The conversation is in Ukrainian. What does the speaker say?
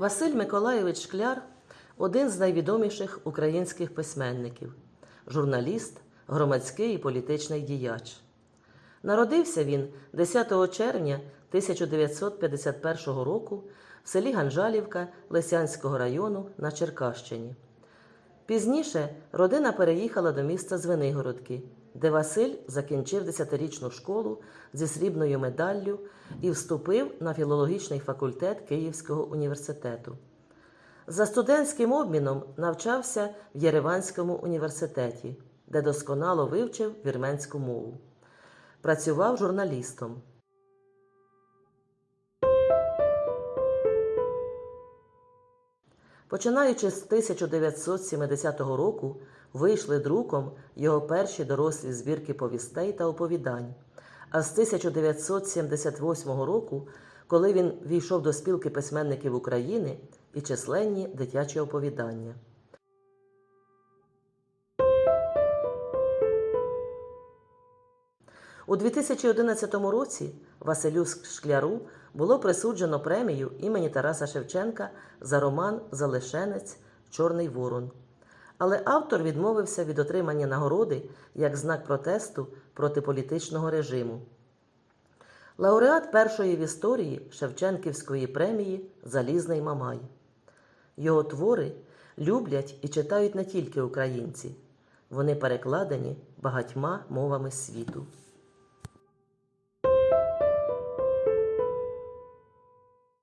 Василь Миколайович Шкляр один з найвідоміших українських письменників, журналіст, громадський і політичний діяч. Народився він 10 червня 1951 року в селі Ганжалівка Лисянського району на Черкащині. Пізніше родина переїхала до міста Звенигородки, де Василь закінчив 10-річну школу зі срібною медаллю і вступив на філологічний факультет Київського університету. За студентським обміном навчався в Єреванському університеті, де досконало вивчив вірменську мову. Працював журналістом. Починаючи з 1970 року, вийшли друком його перші дорослі збірки повістей та оповідань. А з 1978 року, коли він війшов до спілки письменників України і численні дитячі оповідання. У 2011 році Василю Шкляру було присуджено премію імені Тараса Шевченка за роман Залишенець Чорний Ворон. Але автор відмовився від отримання нагороди як знак протесту проти політичного режиму. Лауреат першої в історії Шевченківської премії Залізний Мамай. Його твори люблять і читають не тільки українці, вони перекладені багатьма мовами світу.